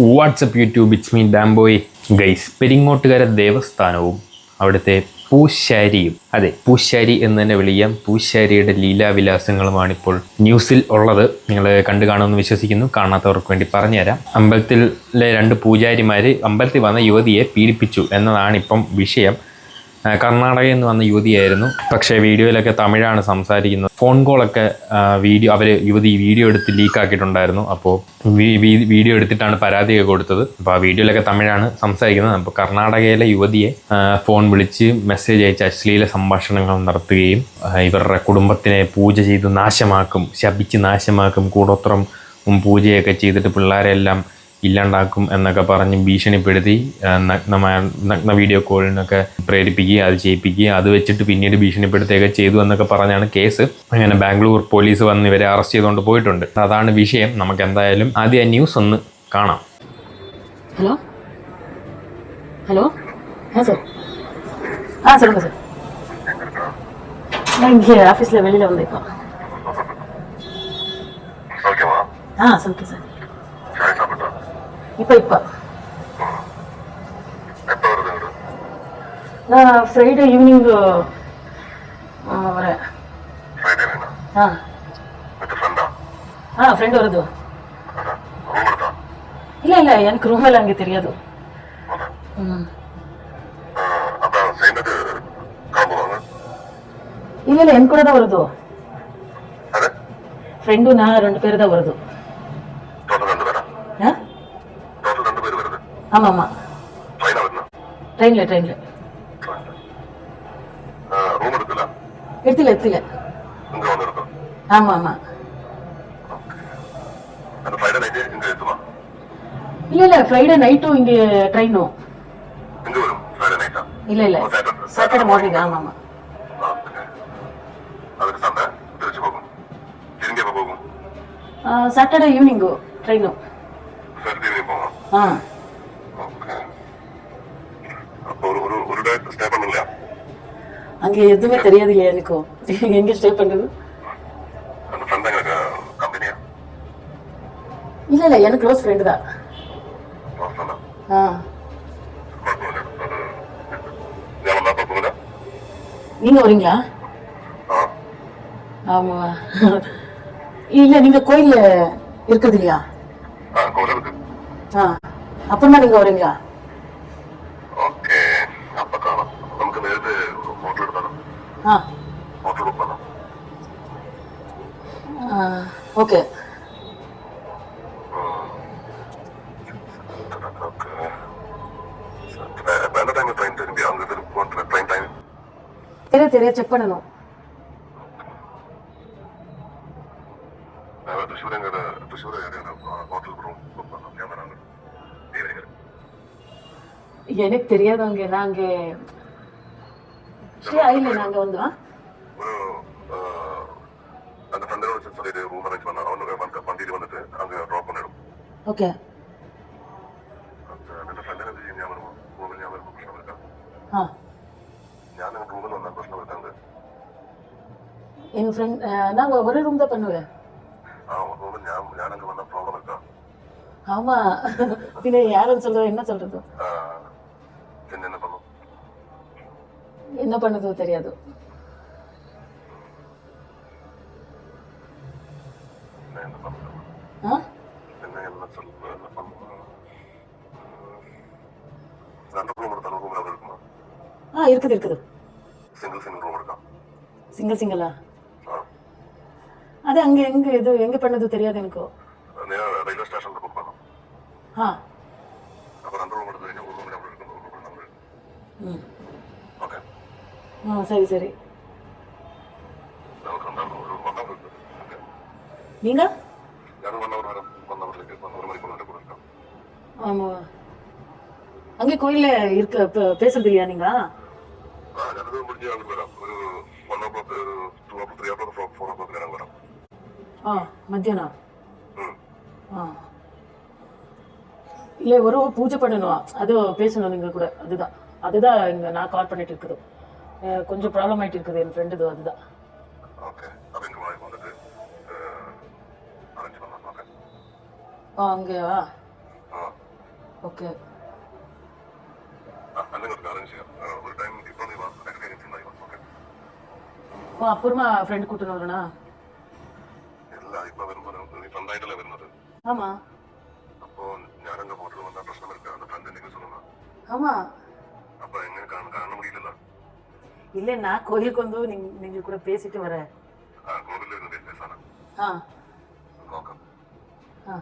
WhatsApp YouTube it's മീൻ ഡാംബോയ് guys Peringottukara ദേവസ്ഥാനവും അവിടുത്തെ പൂശാരിയും. അതെ പൂശാരി എന്ന് തന്നെ വിളിക്കാം. പൂശാരിയുടെ ലീലാവിലാസങ്ങളുമാണ് ഇപ്പോൾ ന്യൂസിൽ ഉള്ളത്. നിങ്ങൾ കണ്ടു കാണുമെന്ന് വിശ്വസിക്കുന്നു. കാണാത്തവർക്ക് വേണ്ടി പറഞ്ഞുതരാം. അമ്പലത്തിലെ രണ്ട് പൂജാരിമാർ അമ്പലത്തിൽ വന്ന യുവതിയെ പീഡിപ്പിച്ചു എന്നതാണ് ഇപ്പം വിഷയം. കർണാടകയിൽ നിന്ന് വന്ന യുവതിയായിരുന്നു. പക്ഷേ വീഡിയോയിലൊക്കെ തമിഴാണ് സംസാരിക്കുന്നത്. ഫോൺ കോളൊക്കെ വീഡിയോ അവർ യുവതി വീഡിയോ എടുത്ത് ലീക്കാക്കിയിട്ടുണ്ടായിരുന്നു. അപ്പോൾ വീഡിയോ എടുത്തിട്ടാണ് പരാതിയൊക്കെ കൊടുത്തത്. അപ്പോൾ ആ വീഡിയോയിലൊക്കെ തമിഴാണ് സംസാരിക്കുന്നത്. അപ്പോൾ കർണാടകയിലെ യുവതിയെ ഫോൺ വിളിച്ച് മെസ്സേജ് അയച്ച് അശ്ലീല സംഭാഷണങ്ങൾ നടത്തുകയും ഇവരുടെ കുടുംബത്തിനെ പൂജ ചെയ്ത് നാശമാക്കും ശപിച്ച് നാശമാക്കും കൂടോത്രം പൂജയൊക്കെ ചെയ്തിട്ട് പിള്ളേരെല്ലാം ഇല്ലാണ്ടാക്കും എന്നൊക്കെ പറഞ്ഞ് ഭീഷണിപ്പെടുത്തി ആ, നഗ്നമായ നഗ്ന വീഡിയോ കോളിനൊക്കെ പ്രേരിപ്പിക്കുകയും അത് ചെയ്യിപ്പിക്കുകയും അത് വെച്ചിട്ട് പിന്നീട് ഭീഷണിപ്പെടുത്തുകയൊക്കെ ചെയ്തു എന്നൊക്കെ പറഞ്ഞാണ് കേസ് അങ്ങനെ ബാംഗ്ലൂർ പോലീസ് വന്ന് ഇവരെ അറസ്റ്റ് ചെയ്തുകൊണ്ട് പോയിട്ടുണ്ട് അതാണ് വിഷയം നമുക്ക് എന്തായാലും ആദ്യം ആ ന്യൂസ് ഒന്ന് കാണാം ஹலோ ஹலோ ஆ சார் ஆ சொல்லுங்கள் சார் நான் இங்கே ஆஃபீஸில் வெளியில் வந்திருக்கோம் சௌக்கியமா ஆ சொல்லுங்கள் சார் சாய் சாப்பிட்டா ಇಪ್ಪ ಇಪ್ಪ ನಾ ಫ್ರೈಡೆ ಈವ್ನಿಂಗ್ ಅವರೇ. ಹಾಂ. ಹಾಂ ಫ್ರೆಂಡ್ ಅವ್ರದ್ದು ಇಲ್ಲ ಇಲ್ಲ ಏನಕ್ಕೆ ರೂಮಲ್ಲಿ ಹಂಗೆ ತಿರಿಯೋದು ಹ್ಞೂ ಇಲ್ಲ ಇಲ್ಲ ಎನ್ ಕೂಡ ಅವರದು? ಫ್ರೆಂಡು ನಾ ರೆಂಡು ಪೇರ್ದ ಅವರದು ட்ரெயினா வரணும் ட்ரெயினில் ட்ரெயினில் ரூம் எடுக்கல எடுத்துல எடுத்துல. இங்க வந்து ஆமாம் ஆமாம் அந்த ஃப்ரைடே நைட்டு இங்க எத்துமா? இல்லை இல்லை ஃப்ரைடே நைட்டும் இங்கே ட்ரெயினும் இங்க வரும் ஃப்ரைடே நைட்டா இல்லை இல்லை. சாட்டர்டே மார்னிங் ஆமாம் அதுக்கு சண்டை திருச்சி போகும். திரும்பி எப்போ போகும்? சாட்டர்டே ஈவினிங்கு ட்ரெயினும் சரி திரும்பி போகும் ஆ. அங்க எதுவுமே தெரியாது இல்லையா எனக்கு. எங்க ஸ்டே பண்றது? இல்ல இல்ல எனக்கு க்ளோஸ் ஃப்ரெண்ட் தான். நீங்க வரீங்களா? ஆமா இல்ல நீங்க கோயில்ல இருக்குது இல்லையா? அப்பன்னா நீங்க வரீங்களா? எங்கன்னு தெரிய செக் பண்ணணும் எனக்கு தெரியாதவங்க நாங்க ஸ்ரீ ஐல நாங்க வந்தோம் அந்த தந்திரம் சொல்லிட்டு ரூம் அரேஞ்ச் பண்ணாங்க அவங்க வண்டியில் ஓகே ஃப்ரெண்ட் நான் ஒரே ரூம் தான் பண்ணுவேன். ஆமா. பின்ன யாரும் சொல்றது என்ன சொல்றது? என்ன பண்ணதோ தெரியாது. ஆ? இருக்குது இருக்குது. சிங்கிள் சிங்கிள் சிங்கிள் சிங்கிளா அது அங்க எங்க இது எங்க பண்ணது தெரியாது எனக்கு. ரயில்வே ஸ்டேஷன்ல புக் பண்ணோம். ஆ. அப்புறம் அந்த ரூம் எடுத்து ஒரு ரூம் நம்பர் இருக்கு ஒரு ரூம் ம். ஓகே ஆ சரி சரி. நமக்கு அந்த ஒரு ரூம் பண்ணா இருக்கு நீங்க? யாரும் பண்ண ஒரு பண்ண ஒரு லிக்கு பண்ண ஒரு மாதிரி பண்ண கொடுங்க ஆமா. அங்க கோயில்ல இருக்க பேசுறது இல்லையா நீங்க முடிஞ்சு அங்க வரும் ஒரு one o'clock two o'clock three o வரும் ಹಾಂ ಮಧ್ಯಾಹ್ನ ಹಾಂ இல்லை ஒரு பூஜை பண்ணணும்? அது பேசணும் நீங்கள் கூட. அதுதான். அதுதான் இங்கே நான் கால் பண்ணிட்டு இருக்குது. கொஞ்சம் ப்ராப்ளம் ஆகிட்டு இருக்குது. என் ஃப்ரெண்டு அதுதான். ஆ அங்கேயா? ஓகே அப்புறமா ஃப்ரெண்ட் கூட்டின்னு வரேண்ணா ஆமா അപ്പോ ഞാനങ്ങ് ഹോട്ടലിൽ വന്നാൽ പ്രശ്നം എടുക്കുക அந்த ഫ്രണ്ട് എന്തെങ്കിലും சொல்லுங்க ஆமா അപ്പൊ എങ്ങനെ കാണ- കാണാൻ முடியல இல்லை நான் கோயிலுக்கு வந்து நீங்க நீங்க கூட பேசிட்டு வரேன் ആ കോവിലിൽ ഇരുന്ന് പേസാണ് ஆ നോക്കാം ஆ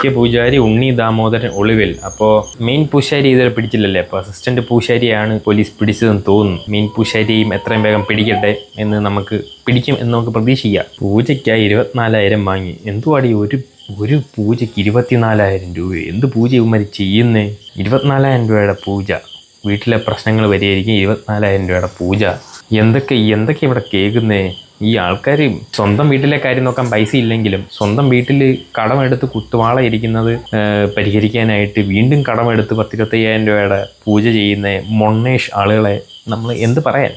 മുഖ്യ പൂജാരി ഉണ്ണി ദാമോദരൻ ഒളിവിൽ. അപ്പോ മെയിൻ പൂശാരി ഇതുവരെ പിടിച്ചില്ലല്ലേ? അപ്പോൾ അസിസ്റ്റന്റ് പൂശാരിയാണ് പോലീസ് പിടിച്ചതെന്ന് തോന്നുന്നു. മെയിൻ പൂശാരിയും എത്രയും വേഗം പിടിക്കട്ടെ എന്ന് നമുക്ക് പിടിക്കും എന്ന് നമുക്ക് പ്രതീക്ഷിക്കാം. പൂജയ്ക്കായി ഇരുപത്തിനാലായിരം വാങ്ങി. എന്തുവാടി ഒരു ഒരു പൂജയ്ക്ക് ഇരുപത്തിനാലായിരം രൂപ എന്ത് പൂജ ഇവന്മാർ ചെയ്യുന്നേ? ഇരുപത്തിനാലായിരം രൂപയുടെ പൂജ. വീട്ടിലെ പ്രശ്നങ്ങൾ പരിഹരിക്കും ഇരുപത്തിനാലായിരം രൂപയുടെ പൂജ. എന്തൊക്കെ എന്തൊക്കെ ഇവിടെ കേൾക്കുന്നേ? ഈ ആൾക്കാർ സ്വന്തം വീട്ടിലെ കാര്യം നോക്കാൻ പൈസ ഇല്ലെങ്കിലും സ്വന്തം വീട്ടിൽ കടമെടുത്ത് കുത്തുവാള ഇരിക്കുന്നത് പരിഹരിക്കാനായിട്ട് വീണ്ടും കടമെടുത്ത് പത്തിരുപത്തയ്യായിരം രൂപയുടെ പൂജ ചെയ്യുന്ന മൊണ്ണേഷ് ആളുകളെ നമ്മൾ എന്ത് പറയാൻ?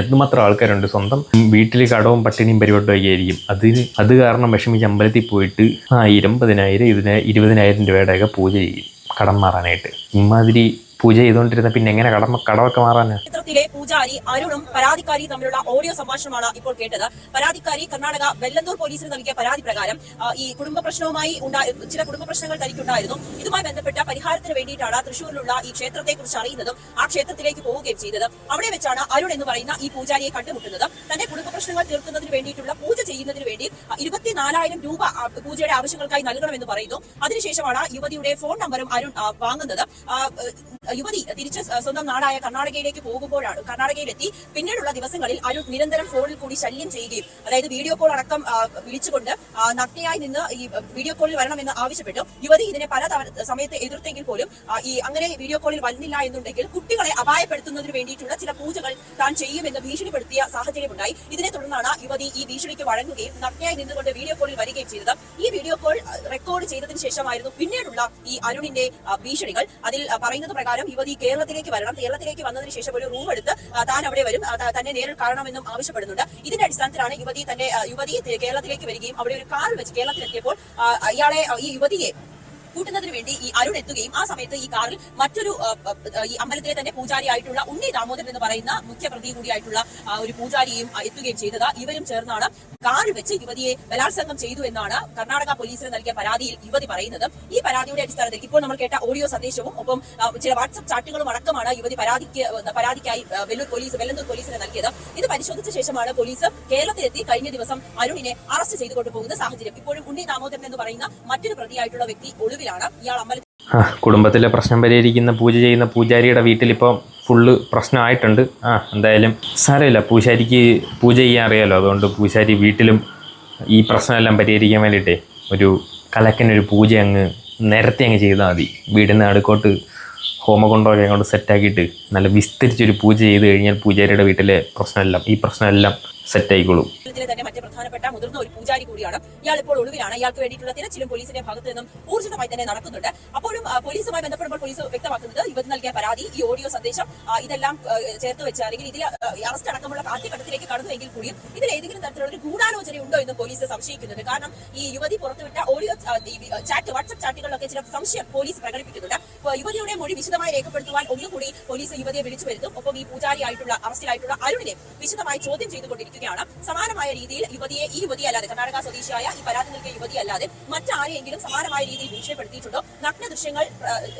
എന്തുമാത്രം ആൾക്കാരുണ്ട്? സ്വന്തം വീട്ടിൽ കടവും പട്ടിണിയും പരിപാടിയൊക്കെ ആയിരിക്കും. അതിന് അത് കാരണം വിഷമിച്ച് അമ്പലത്തിൽ പോയിട്ട് ആയിരം പതിനായിരം ഇതിന് ഇരുപതിനായിരം രൂപയുടെയൊക്കെ പൂജ ചെയ്യും. കടം മാറാനായിട്ട്. ഇമാതിരി പൂജ ചെയ്തുകൊണ്ടിരുന്ന പിന്നെ എങ്ങനെ കടം കടമൊക്കെ മാറാനാ? ക്ഷേത്രത്തിലെ പൂജാരി അരുണും പരാതിക്കാരി തമ്മിലുള്ള ഓഡിയോ സംഭാഷണമാണ് ഇപ്പോൾ കേട്ടത്. പരാതിക്കാരി കർണാടക വെല്ലന്തൂർ പോലീസിന് നൽകിയ പരാതി പ്രകാരം ഈ കുടുംബ പ്രശ്നവുമായി ചില കുടുംബ പ്രശ്നങ്ങൾ തനിക്കുണ്ടായിരുന്നു. ഇതുമായി ബന്ധപ്പെട്ട പരിഹാരത്തിന് വേണ്ടിയിട്ടാണ് തൃശൂരിലുള്ള ഈ ക്ഷേത്രത്തെ കുറിച്ച് അറിയുന്നതും ആ ക്ഷേത്രത്തിലേക്ക് പോവുകയും ചെയ്തത്. അവിടെ വെച്ചാണ് അരുൺ എന്ന് പറയുന്ന ഈ പൂജാരിയെ കണ്ടുമുട്ടുന്നത്. തന്റെ കുടുംബ പ്രശ്നങ്ങൾ തീർക്കുന്നതിന് വേണ്ടിയിട്ടുള്ള പൂജ ചെയ്യുന്നതിന് വേണ്ടി ഇരുപത്തിനാലായിരം രൂപ പൂജയുടെ ആവശ്യങ്ങൾക്കായി നൽകണമെന്ന് പറയുന്നു. അതിനുശേഷമാണ് യുവതിയുടെ ഫോൺ നമ്പറും അരുൺ വാങ്ങുന്നത്. യുവതി തിരിച്ച് സ്വന്തം നാടായ കർണാടകയിലേക്ക് പോകുമ്പോഴാണ് കർണാടകയിലെത്തി. പിന്നീടുള്ള ദിവസങ്ങളിൽ അരുൺ നിരന്തരം ഫോണിൽ കൂടി ശല്യം ചെയ്യുകയും അതായത് വീഡിയോ കോൾ അടക്കം വിളിച്ചുകൊണ്ട് നഗ്നയായി നിന്ന് ഈ വീഡിയോ കോളിൽ വരണമെന്ന് ആവശ്യപ്പെട്ടു. യുവതി ഇതിനെ പല സമയത്ത് എതിർത്തെങ്കിൽ പോലും ഈ അങ്ങനെ വീഡിയോ കോളിൽ വന്നില്ല എന്നുണ്ടെങ്കിൽ കുട്ടികളെ അപായപ്പെടുത്തുന്നതിന് വേണ്ടിയിട്ടുള്ള ചില പൂജകൾ താൻ ചെയ്യുമെന്ന് ഭീഷണിപ്പെടുത്തിയ സാഹചര്യമുണ്ടായി ഇതിനെ തുടർന്നാണ് യുവതി ഈ ഭീഷണിക്ക് വഴങ്ങുകയും നഗ്നയായി നിന്നുകൊണ്ട് വീഡിയോ കോളിൽ വരികയും ചെയ്തത്. ഈ വീഡിയോ കോൾ റെക്കോർഡ് ചെയ്തതിന് ശേഷമായിരുന്നു പിന്നീടുള്ള ഈ അരുണിന്റെ ഭീഷണികൾ. അതിൽ പറയുന്നത് പ്രകാരം യുവതി കേരളത്തിലേക്ക് വരണം. കേരളത്തിലേക്ക് വന്നതിന് ശേഷം ഒരു റൂം എടുത്ത് താൻ അവിടെ വരും. തന്നെ നേരിൽ കാണണമെന്നും ആവശ്യപ്പെടുന്നുണ്ട്. ഇതിന്റെ അടിസ്ഥാനത്തിലാണ് യുവതി തന്റെ യുവതി കേരളത്തിലേക്ക് വരികയും അവിടെ ഒരു കാറിൽ വെച്ച് കേരളത്തിലെത്തിയപ്പോൾ ഇയാളെ ഈ യുവതിയെ കൂട്ടുന്നതിന് വേണ്ടി ഈ അരുൺ എത്തുകയും ആ സമയത്ത് ഈ കാറിൽ മറ്റൊരു ഈ അമ്പലത്തിലെ തന്നെ പൂജാരി ആയിട്ടുള്ള ഉണ്ണി ദാമോദരൻ എന്ന് പറയുന്ന മുഖ്യ പ്രതി കൂടിയായിട്ടുള്ള ഒരു പൂജാരിയും എത്തുകയും ചെയ്തത്. ഇവരും ചേർന്നാണ് കാറിൽ വെച്ച് യുവതിയെ ബലാത്സംഗം ചെയ്തു എന്നാണ് കർണാടക പോലീസിന് നൽകിയ പരാതിയിൽ യുവതി പറയുന്നത്. ഈ പരാതിയുടെ അടിസ്ഥാനത്തിൽ ഇപ്പോൾ നമ്മൾ കേട്ട ഓഡിയോ സന്ദേശവും ഒപ്പം ചില വാട്സ്ആപ്പ് ചാറ്റുകളും അടക്കമാണ് യുവതി പരാതിക്ക് പരാതിക്കായി വെല്ലൂർ പോലീസ് വെല്ലന്തൂർ പോലീസിന് നൽകിയത്. ഇത് പരിശോധിച്ച ശേഷമാണ് പോലീസ് കേരളത്തിലെത്തി കഴിഞ്ഞ ദിവസം അരുണിനെ അറസ്റ്റ് ചെയ്തു കൊണ്ടുപോകുന്ന സാഹചര്യം. ഇപ്പോഴും ഉണ്ണി ദാമോദരൻ എന്ന് പറയുന്ന മറ്റൊരു പ്രതിയായിട്ടുള്ള വ്യക്തി ഒളിവിലാണ് ഇയാൾ അമ്പലത്തിൽ കുടുംബത്തിലെ പ്രശ്നം പരിഹരിക്കുന്ന പൂജ ചെയ്യുന്ന പൂജാരിയുടെ വീട്ടിലിപ്പോൾ ഫുള്ള് പ്രശ്നമായിട്ടുണ്ട്. ആ എന്തായാലും സാരമില്ല. പൂശാരിക്ക് പൂജ ചെയ്യാൻ അറിയാമല്ലോ അതുകൊണ്ട് പൂശാരി വീട്ടിലും ഈ പ്രശ്നമെല്ലാം പരിഹരിക്കാൻ വേണ്ടിയിട്ടേ ഒരു കലക്കനൊരു പൂജ അങ്ങ് നേരത്തെ അങ്ങ് ചെയ്താൽ മതി. വീടിന് അടുക്കോട്ട് ഹോമകൊണ്ടൊക്കെ അങ്ങോട്ട് സെറ്റാക്കിയിട്ട് നല്ല വിസ്തരിച്ചൊരു പൂജ ചെയ്ത് കഴിഞ്ഞാൽ പൂജാരിയുടെ വീട്ടിലെ പ്രശ്നമെല്ലാം ഈ പ്രശ്നമെല്ലാം ഒരു പൂജാരി കൂടിയാണ്. ഇയാൾ ഇപ്പോൾ ഇയാൾക്ക് ഭാഗത്തു നിന്നും തന്നെ നടക്കുന്നുണ്ട്. അപ്പോഴും പോലീസുമായി ബന്ധപ്പെടുമ്പോൾ പോലീസ് വ്യക്തമാക്കുന്നത് പരാതി ഈ ഓഡിയോ സന്ദേശം ഇതെല്ലാം ചേർത്ത് അല്ലെങ്കിൽ ഇതിൽ അറസ്റ്റ് ഏതെങ്കിലും തരത്തിലുള്ള ഒരു എന്ന് പോലീസ് സംശയിക്കുന്നുണ്ട്. കാരണം ഈ പുറത്തുവിട്ട ഓഡിയോ ചാറ്റ് വാട്സ്ആപ്പ് സംശയം പോലീസ് മൊഴി വിശദമായി രേഖപ്പെടുത്തുവാൻ ഒന്നുകൂടി പോലീസ് യുവതിയെ വിളിച്ചു വരുത്തും. ഒപ്പം ഈ പൂജാരിയായിട്ടുള്ള അറസ്റ്റിലായിട്ടുള്ള അരുണിനെ വിശദമായി ചോദ്യം ചെയ്തുകൊണ്ടിരിക്കുകയാണ് സമാനമായ രീതിയിൽ യുവതിയെ ഈ യുവതി അല്ലാതെ കർണാടക സ്വദേശിയായ ഈ പരാതി നൽകിയ യുവതി അല്ലാതെ മറ്റാരെയെങ്കിലും സമാനമായ രീതിയിൽ ഭീഷണിപ്പെടുത്തിയിട്ടുണ്ടോ? നഗ്ന ദൃശ്യങ്ങൾ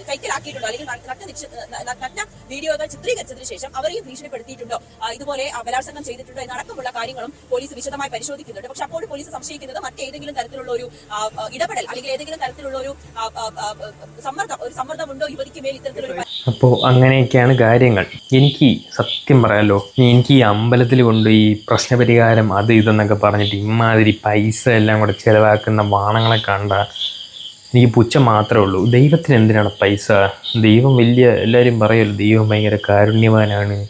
കൈക്കലാക്കിയിട്ടുണ്ടോ? അല്ലെങ്കിൽ നഗ്ന നഗ്ന വീഡിയോകൾ ചിത്രീകരിച്ചതിന് ശേഷം അവരെയും ഭീഷണിപ്പെടുത്തിയിട്ടുണ്ടോ? ഇതുപോലെ ബലാത്സംഗം ചെയ്തിട്ടുണ്ടോ എന്നടക്കമുള്ള കാര്യങ്ങളും പോലീസ് വിശദമായി പരിശോധിക്കുന്നുണ്ട്. പക്ഷെ അപ്പോഴും പോലീസ് സംശയിക്കുന്നത് മറ്റേതെങ്കിലും തരത്തിലുള്ള ഒരു ഇടപെടൽ അല്ലെങ്കിൽ ഏതെങ്കിലും തരത്തിലുള്ള ഒരു സമ്മർദ്ദം ഒരു സമ്മർദ്ദമുണ്ടോ യുവതിക്ക് മേൽ ഇത്തരത്തിലൊരു അപ്പോൾ അങ്ങനെയൊക്കെയാണ് കാര്യങ്ങൾ. എനിക്ക് സത്യം പറയാലോ എനിക്ക് ഈ അമ്പലത്തിൽ കൊണ്ട് ഈ പ്രശ്നപരിഹാരം അത് ഇതെന്നൊക്കെ പറഞ്ഞിട്ട് ഇമാതിരി പൈസ എല്ലാം കൂടെ ചിലവാക്കുന്ന വാണങ്ങളെ കണ്ട എനിക്ക് പുച്ഛം മാത്രമേ ഉള്ളൂ. ദൈവത്തിന് എന്തിനാണ് പൈസ? ദൈവം വലിയ എല്ലാവരും പറയുമല്ലോ ദൈവം ഭയങ്കര കാരുണ്യവാനാണ്.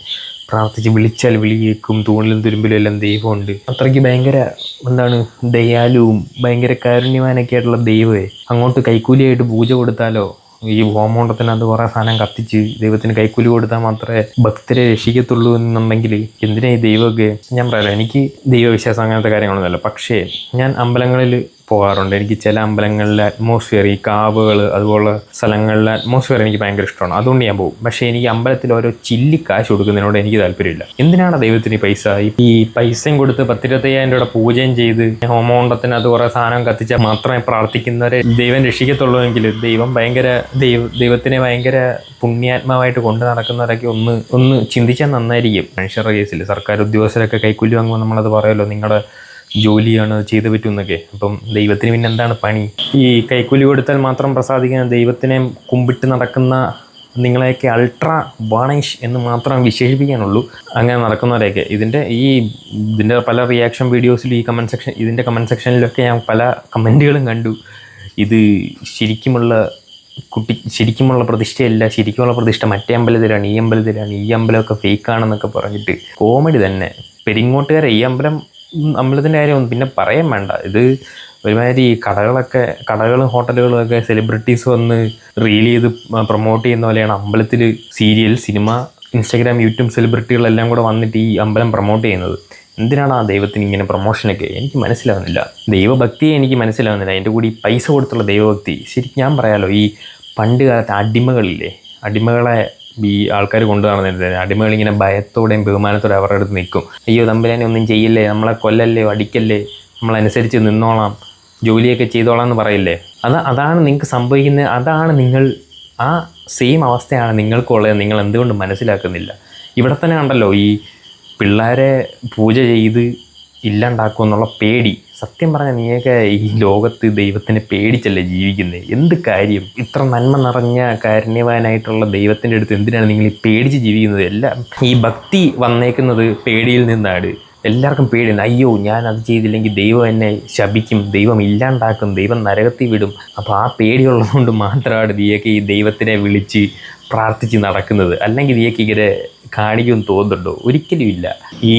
പ്രാർത്ഥിച്ച് വിളിച്ചാൽ വിളി കേൾക്കും തൂണിലും തുരുമ്പിലും എല്ലാം ദൈവമുണ്ട്. അത്രയ്ക്ക് ഭയങ്കര എന്താണ് ദയാലുവും ഭയങ്കര കാരുണ്യവാനൊക്കെ ആയിട്ടുള്ള ദൈവമേ. അങ്ങോട്ട് കൈക്കൂലിയായിട്ട് പൂജ കൊടുത്താലോ? ഈ ഹോമോണ്ടത്തിനകത്ത് കുറേ സാധനം കത്തിച്ച് ദൈവത്തിന് കൈക്കൂലി കൊടുത്താൽ മാത്രമേ ഭക്തരെ രക്ഷിക്കത്തുള്ളൂ എന്നുണ്ടെങ്കിൽ എന്തിനാ ഈ ദൈവമൊക്കെ ഞാൻ പറയാം എനിക്ക് ദൈവവിശ്വാസം അങ്ങനത്തെ കാര്യങ്ങളൊന്നുമല്ല. പക്ഷേ ഞാൻ അമ്പലങ്ങളിൽ പോകാറുണ്ട്. എനിക്ക് ചില അമ്പലങ്ങളിലെ അറ്റ്മോസ്ഫിയർ ഈ കാവുകൾ അതുപോലെ സ്ഥലങ്ങളിലെ അറ്റ്മോസ്ഫിയർ എനിക്ക് ഭയങ്കര ഇഷ്ടമാണ്. അതുകൊണ്ട് ഞാൻ പോകും. പക്ഷേ എനിക്ക് അമ്പലത്തിൽ ഓരോ ചില്ലി കാശ് കൊടുക്കുന്നതിനോട് എനിക്ക് താല്പര്യമില്ല. എന്തിനാണ് ദൈവത്തിന് പൈസ? ഈ പൈസയും കൊടുത്ത് പത്തിരുപത്തയ്യായിരം രൂപയുടെ പൂജയും ചെയ്ത് ഹോമോണ്ടത്തിന് അത് കുറേ സാധനം കത്തിച്ചാൽ മാത്രമേ പ്രാർത്ഥിക്കുന്നവരെ ദൈവം രക്ഷിക്കത്തുള്ളൂ എങ്കിൽ ദൈവം ഭയങ്കര ദൈവ ദൈവത്തിനെ ഭയങ്കര പുണ്യാത്മാവായിട്ട് കൊണ്ട് നടക്കുന്നവരൊക്കെ ഒന്ന് ഒന്ന് ചിന്തിച്ചാൽ നന്നായിരിക്കും. മനുഷ്യരുടെ കേസിൽ സർക്കാർ ഉദ്യോഗസ്ഥരൊക്കെ കൈക്കൂലി വാങ്ങുമ്പോൾ നമ്മളത് പറയുമല്ലോ നിങ്ങളുടെ ജോലിയാണ് ചെയ്തു പറ്റുമെന്നൊക്കെ അപ്പം ദൈവത്തിന് പിന്നെ എന്താണ് പണി? ഈ കൈക്കൂലി കൊടുത്താൽ മാത്രം പ്രസാദിക്കുന്ന ദൈവത്തിനെ കുമ്പിട്ട് നടക്കുന്ന നിങ്ങളെയൊക്കെ അൾട്രാ വാണേഷ് എന്ന് മാത്രം വിശേഷിപ്പിക്കാനുള്ളൂ. അങ്ങനെ നടക്കുന്നവരെയൊക്കെ. ഇതിന്റെ ഈ ഇതിന്റെ പല റിയാക്ഷൻ വീഡിയോസിൽ ഈ കമന്റ് സെക്ഷൻ ഇതിന്റെ കമന്റ് സെക്ഷനിലൊക്കെ ഞാൻ പല കമന്റുകളും കണ്ടു. ഇത് ശരിക്കുമുള്ള കുട്ടി ശരിക്കുമുള്ള പ്രതിഷ്ഠയല്ല ശരിക്കുമുള്ള പ്രതിഷ്ഠ മറ്റേ അമ്പലത്തിലാണ് ഈ അമ്പലത്തിലാണ് ഈ അമ്പലമൊക്കെ ഫേക്കാണെന്നൊക്കെ പറഞ്ഞിട്ട് കോമഡി തന്നെ. പെരിങ്ങോട്ടുകാരെ ഈ അമ്പലം അമ്പലത്തിന്റെ കാര്യം പിന്നെ പറയാൻ വേണ്ട. ഇത് ഒരുമാതിരി കടകളൊക്കെ കടകളും ഹോട്ടലുകളും ഒക്കെ സെലിബ്രിറ്റീസ് വന്ന് റീൽ ചെയ്ത് പ്രൊമോട്ട് ചെയ്യുന്ന പോലെയാണ് അമ്പലത്തിൽ സീരിയൽ സിനിമ ഇൻസ്റ്റാഗ്രാം യൂട്യൂബ് സെലിബ്രിറ്റികളെല്ലാം കൂടെ വന്നിട്ട് ഈ അമ്പലം പ്രൊമോട്ട് ചെയ്യുന്നത്. എന്തിനാണ് ആ ദൈവത്തിന് ഇങ്ങനെ പ്രൊമോഷനൊക്കെ എനിക്ക് മനസ്സിലാവുന്നില്ല. ദൈവഭക്തിയെ എനിക്ക് മനസ്സിലാവുന്നില്ല. അതിന്റെ കൂടി പൈസ കൊടുത്തുള്ള ദൈവഭക്തി. ശരിക്കും ഞാൻ പറയാലോ ഈ പണ്ട് കാലത്ത് അടിമകളില്ലേ? അടിമകളെ ഈ ആൾക്കാർ കൊണ്ടു അടിമകൾ ഇങ്ങനെ ഭയത്തോടെയും ബഹുമാനത്തോടെ അവരുടെ അടുത്ത് നിൽക്കും. അയ്യോ തമ്പുരാനെ ഒന്നും ചെയ്യില്ലേ? നമ്മളെ കൊല്ലല്ലേ? അടിക്കല്ലേ? നമ്മളനുസരിച്ച് നിന്നോളാം. ജോലിയൊക്കെ ചെയ്തോളാം എന്ന് പറയില്ലേ? അത് അതാണ് നിങ്ങൾക്ക് സംഭവിക്കുന്നത്. അതാണ് നിങ്ങൾ ആ സെയിം അവസ്ഥയാണ് നിങ്ങൾക്കുള്ളത്. നിങ്ങൾ എന്തുകൊണ്ട് മനസ്സിലാക്കുന്നില്ല. ഇവിടെ തന്നെ ഉണ്ടല്ലോ ഈ പിള്ളേരെ പൂജ ചെയ്ത് ഇല്ലാണ്ടാക്കുമെന്നുള്ള പേടി. സത്യം പറഞ്ഞാൽ നീയൊക്കെ ഈ ലോകത്ത് ദൈവത്തിനെ പേടിച്ചല്ലേ ജീവിക്കുന്നത് എന്ത് കാര്യം? ഇത്ര നന്മ നിറഞ്ഞ കാരുണ്യവാനായിട്ടുള്ള ദൈവത്തിന്റെ അടുത്ത് എന്തിനാണ് നിങ്ങൾ ഈ പേടിച്ച് ജീവിക്കുന്നത്? എല്ലാം ഈ ഭക്തി വന്നേക്കുന്നത് പേടിയിൽ നിന്നാണ്. എല്ലാവർക്കും പേടിയാണ് അയ്യോ ഞാൻ അത് ചെയ്തില്ലെങ്കിൽ ദൈവം എന്നെ ശപിക്കും ദൈവം ഇല്ലാണ്ടാക്കും ദൈവം നരകത്തിൽ വിടും. അപ്പോൾ ആ പേടിയുള്ളതുകൊണ്ട് മാത്രമാണ് നീയൊക്കെ ഈ ദൈവത്തിനെ വിളിച്ച് പ്രാർത്ഥിച്ച് നടക്കുന്നത് അല്ലെങ്കിൽ നീയൊക്കെ ഇങ്ങനെ കാണിക്കുമെന്ന് തോന്നുന്നുണ്ടോ? ഒരിക്കലും ഇല്ല. ഈ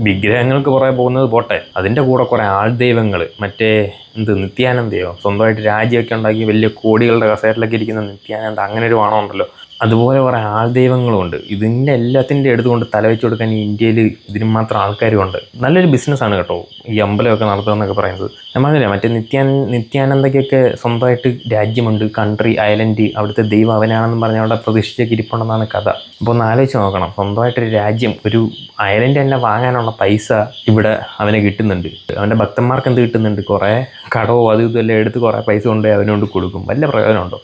വിഗ്രഹങ്ങൾക്ക് പുറകെ പോകുന്നത് പോട്ടെ. അതിന്റെ കൂടെ കുറേ ആൾദൈവങ്ങൾ മറ്റേ എന്ത് നിത്യാനന്ദയോ? സ്വന്തമായിട്ട് രാജ്യമൊക്കെ ഉണ്ടാക്കി വലിയ കോടികളുടെ കസേരയിലൊക്കെ ഇരിക്കുന്ന നിത്യാനന്ദ അങ്ങനെ ഒരു വാണം ഉണ്ടല്ലോ അതുപോലെ കുറേ ആൾദൈവങ്ങളുമുണ്ട്. ഇതിന്റെ എല്ലാത്തിന്റെ എടുത്തുകൊണ്ട് തലവെച്ച് കൊടുക്കാൻ ഈ ഇന്ത്യയിൽ ഇതിന് മാത്രം ആൾക്കാരും ഉണ്ട് നല്ലൊരു ബിസിനസ്സാണ് കേട്ടോ. ഈ അമ്പലമൊക്കെ നടത്തുക എന്നൊക്കെ പറയുന്നത് നമ്മളറിയില്ല മറ്റേ നിത്യാൻ നിത്യാനന്ദയ്ക്കൊക്കെ സ്വന്തമായിട്ട് രാജ്യമുണ്ട്. കൺട്രി ഐലൻഡ് അവിടുത്തെ ദൈവം അവനാണെന്ന് പറഞ്ഞ് അവിടെ പ്രതിഷ്ഠിച്ചൊക്കെ ഇരിപ്പുണ്ടെന്നാണ് കഥ. അപ്പോൾ ഒന്ന് ആലോചിച്ച് നോക്കണം. സ്വന്തമായിട്ടൊരു രാജ്യം ഒരു ഐലൻഡ് തന്നെ വാങ്ങാനുള്ള പൈസ ഇവിടെ അവനെ കിട്ടുന്നുണ്ട്. അവന്റെ ഭക്തന്മാർക്ക് എന്ത് കിട്ടുന്നുണ്ട്? കുറേ കടവോ ഇതും എല്ലാം എടുത്ത് കുറേ പൈസ കൊണ്ടുപോയി അവനോട് കൊടുക്കും. വല്ല പ്രയോജനമുണ്ടോ?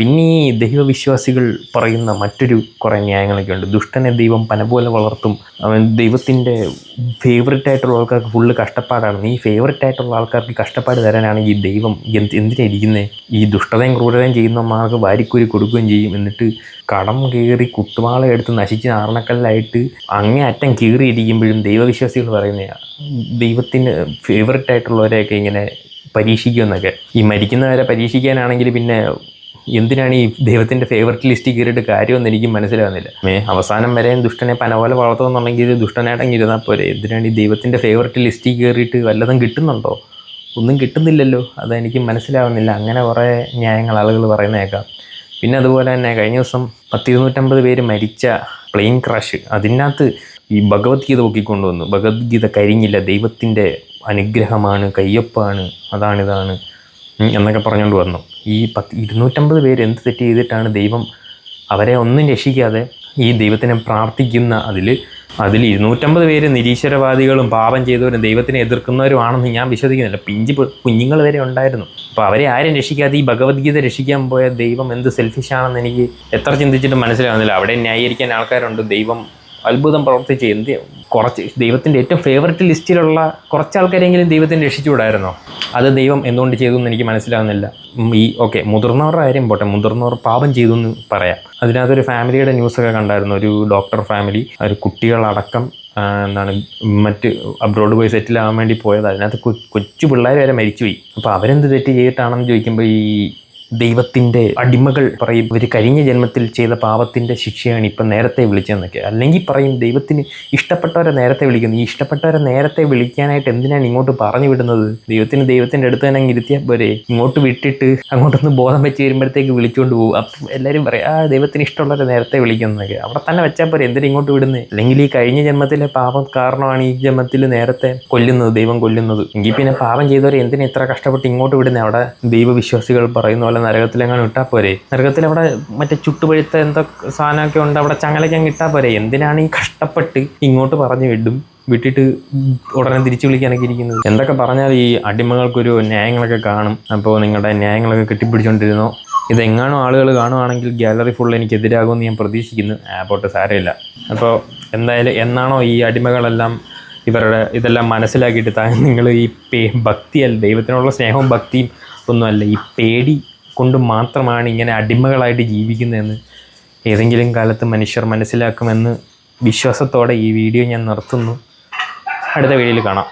പിന്നെ ഈ ദൈവവിശ്വാസികൾ പറയുന്ന മറ്റൊരു കുറേ ന്യായങ്ങളൊക്കെ ഉണ്ട് ദുഷ്ടനെ ദൈവം പന പോലെ വളർത്തും. അവൻ ദൈവത്തിന്റെ ഫേവററ്റ് ആയിട്ടുള്ള ആൾക്കാർക്ക് ഫുള്ള് കഷ്ടപ്പാടാണ്. ഈ ഫേവററ്റ് ആയിട്ടുള്ള ആൾക്കാർക്ക് കഷ്ടപ്പാട് തരാനാണ് ഈ ദൈവം എന്ത് എന്തിനാ ഇരിക്കുന്നത് ഈ ദുഷ്ടതയും ക്രൂരതയും ചെയ്യുന്നവന്മാർക്ക് വാരിക്കൂരി കൊടുക്കുകയും ചെയ്യും. എന്നിട്ട് കടം കീറി കുത്തുവാള എടുത്ത് നശിച്ച് നാരണക്കല്ലായിട്ട് അങ്ങേ അറ്റം കീറിയിരിക്കുമ്പോഴും ദൈവവിശ്വാസികൾ പറയുന്നതാണ് ദൈവത്തിന് ഫേവററ്റ് ആയിട്ടുള്ളവരെയൊക്കെ ഇങ്ങനെ പരീക്ഷിക്കുമെന്നൊക്കെ. ഈ മരിക്കുന്നവരെ പരീക്ഷിക്കാനാണെങ്കിൽ പിന്നെ എന്തിനാണ് ഈ ദൈവത്തിന്റെ ഫേവററ്റ് ലിസ്റ്റിൽ കയറിയിട്ട് കാര്യമൊന്നും എനിക്ക് മനസ്സിലാവുന്നില്ല. മേ അവസാനം വരെയും ദുഷ്ടനെ പനപോലെ വളർത്തുമെന്നുണ്ടെങ്കിൽ ഇത് ദുഷ്ടനായിട്ടങ്ങ് ഇരുന്നാൽ പോരെ. എന്തിനാണ് ഈ ദൈവത്തിന്റെ ഫേവററ്റ് ലിസ്റ്റിൽ കയറിയിട്ട് വല്ലതും കിട്ടുന്നുണ്ടോ? ഒന്നും കിട്ടുന്നില്ലല്ലോ. അതെനിക്ക് മനസ്സിലാവുന്നില്ല. അങ്ങനെ കുറേ ന്യായങ്ങൾ ആളുകൾ പറയുന്നേക്കാം. പിന്നെ അതുപോലെ തന്നെ കഴിഞ്ഞ ദിവസം പത്തിരുന്നൂറ്റമ്പത് പേര് മരിച്ച പ്ലെയിൻ ക്രാഷ് അതിനകത്ത് ഈ ഭഗവത്ഗീത പൊക്കിക്കൊണ്ടുവന്നു. ഭഗവത്ഗീത കരിഞ്ഞില്ല. ദൈവത്തിന്റെ അനുഗ്രഹമാണ് കയ്യൊപ്പാണ് അതാണിതാണ് എന്നൊക്കെ പറഞ്ഞുകൊണ്ട് വന്നു. ഈ പത്ത് ഇരുന്നൂറ്റമ്പത് പേര് എന്ത് തെറ്റ് ചെയ്തിട്ടാണ് ദൈവം അവരെ ഒന്നും രക്ഷിക്കാതെ ഈ ദൈവത്തിനെ പ്രാർത്ഥിക്കുന്ന അതിൽ അതിൽ ഇരുന്നൂറ്റമ്പത് പേര് നിരീശ്വരവാദികളും പാപം ചെയ്തവരും ദൈവത്തിനെ എതിർക്കുന്നവരുമാണെന്ന് ഞാൻ വിശ്വസിക്കുന്നില്ല. പിഞ്ചി കുഞ്ഞുങ്ങൾ വരെ ഉണ്ടായിരുന്നു. അപ്പോൾ അവരെ ആരും രക്ഷിക്കാതെ ഈ ഭഗവത്ഗീത രക്ഷിക്കാൻ പോയ ദൈവം എന്ത് സെൽഫിഷാണെന്ന് എനിക്ക് എത്ര ചിന്തിച്ചിട്ടും മനസ്സിലാവുന്നില്ല. അവിടെ ന്യായീകരിക്കാൻ ആൾക്കാരുണ്ട്. ദൈവം അത്ഭുതം പ്രവർത്തിച്ച് എന്ത് കുറച്ച് ദൈവത്തിന്റെ ഏറ്റവും ഫേവററ്റ് ലിസ്റ്റിലുള്ള കുറച്ച് ആൾക്കാരെങ്കിലും ദൈവത്തിന് രക്ഷിച്ചുകൂടായിരുന്നോ? അത് ദൈവം എന്തുകൊണ്ട് ചെയ്തു എന്ന് എനിക്ക് മനസ്സിലാവുന്നില്ല. ഈ ഓക്കെ മുതിർന്നവരുടെ കാര്യം പോട്ടെ. മുതിർന്നവർ പാപം ചെയ്തു എന്ന് പറയാം. അതിനകത്തൊരു ഫാമിലിയുടെ ന്യൂസൊക്കെ കണ്ടായിരുന്നു. ഒരു ഡോക്ടർ ഫാമിലി ഒരു കുട്ടികളടക്കം എന്താണ് മറ്റ് അബ്രോഡ് പോയി സെറ്റിൽ ആവാൻ വേണ്ടി പോയത്. അതിനകത്ത് കൊച്ചു പിള്ളേർ വരെ മരിച്ചുപോയി. അപ്പോൾ അവരെന്ത് തെറ്റ് ചെയ്തിട്ടാണെന്ന് ചോദിക്കുമ്പോൾ ഈ ദൈവത്തിന്റെ അടിമകൾ പറയും ഇവർ കഴിഞ്ഞ ജന്മത്തിൽ ചെയ്ത പാപത്തിന്റെ ശിക്ഷയാണ് ഇപ്പം നേരത്തെ വിളിച്ചതെന്നൊക്കെ. അല്ലെങ്കിൽ പറയും ദൈവത്തിന് ഇഷ്ടപ്പെട്ടവരെ നേരത്തെ വിളിക്കുന്നു. ഈ ഇഷ്ടപ്പെട്ടവരെ നേരത്തെ വിളിക്കാനായിട്ട് എന്തിനാണ് ഇങ്ങോട്ട് പറഞ്ഞു വിടുന്നത്? ദൈവത്തിന് ദൈവത്തിന്റെ അടുത്ത് തന്നെ ഇരുത്തിയാൽ പോരെ. ഇങ്ങോട്ട് വിട്ടിട്ട് അങ്ങോട്ടൊന്ന് ബോധം വെച്ച് വരുമ്പോഴത്തേക്ക് വിളിച്ചുകൊണ്ട് പോകും. അപ്പം എല്ലാവരും പറയും ആ ദൈവത്തിന് ഇഷ്ടമുള്ളവരെ നേരത്തെ വിളിക്കുന്നതൊക്കെ. അവിടെ തന്നെ വെച്ചാൽ പോരെ. എന്തിനാ ഇങ്ങോട്ട് വിടുന്നത് അല്ലെങ്കിൽ ഈ കഴിഞ്ഞ ജന്മത്തിലെ പാപം കാരണമാണ് ഈ ജന്മത്തിൽ നേരത്തെ കൊല്ലുന്നത് ദൈവം കൊല്ലുന്നത്. എങ്കിൽ പിന്നെ പാപം ചെയ്തവരെ എന്തിനാ ഇത്ര കഷ്ടപ്പെട്ട് ഇങ്ങോട്ട് വിടുന്നത് അവിടെ ദൈവവിശ്വാസികൾ പറയുന്ന പോലെ നരകത്തിലെങ്ങാനും ഇട്ടാൽ പോരെ? നരകത്തിൽ അവിടെ മറ്റേ ചുട്ടുപഴുത്ത എന്തോ സാധനമൊക്കെ ഉണ്ട് അവിടെ ചങ്ങലയ്ക്കങ്ങ് ഇട്ടാൽ പോരെ? എന്തിനാണ് ഈ കഷ്ടപ്പെട്ട് ഇങ്ങോട്ട് പറഞ്ഞു വിടും? വിട്ടിട്ട് ഉടനെ തിരിച്ചു വിളിക്കാനൊക്കെ ഇരിക്കുന്നത്. എന്തൊക്കെ പറഞ്ഞാൽ ഈ അടിമകൾക്കൊരു ന്യായങ്ങളൊക്കെ കാണും. അപ്പോൾ നിങ്ങളുടെ ന്യായങ്ങളൊക്കെ കെട്ടിപ്പിടിച്ചുകൊണ്ടിരുന്നോ ഇതെങ്ങാനും ആളുകൾ കാണുവാണെങ്കിൽ ഗാലറി ഫുൾ എനിക്ക് എതിരാകുമെന്ന് ഞാൻ പ്രതീക്ഷിക്കുന്നു. പോട്ടെ സാരമില്ല. അപ്പോൾ എന്തായാലും എന്നാണോ ഈ അടിമകളെല്ലാം ഇവരുടെ ഇതെല്ലാം മനസ്സിലാക്കിയിട്ട് താങ്കൾ നിങ്ങൾ ഈ പേ ഭക്തിയല്ല ദൈവത്തിനുള്ള സ്നേഹവും ഭക്തിയും ഒന്നുമല്ല ഈ പേടി കൊണ്ട് മാത്രമാണ് ഇങ്ങനെ അടിമകളായിട്ട് ജീവിക്കുന്നതെന്ന് ഏതെങ്കിലും കാലത്ത് മനുഷ്യർ മനസ്സിലാക്കുമെന്ന് വിശ്വാസത്തോടെ ഈ വീഡിയോ ഞാൻ നിർത്തുന്നു. അടുത്ത വീഡിയോയിൽ കാണാം.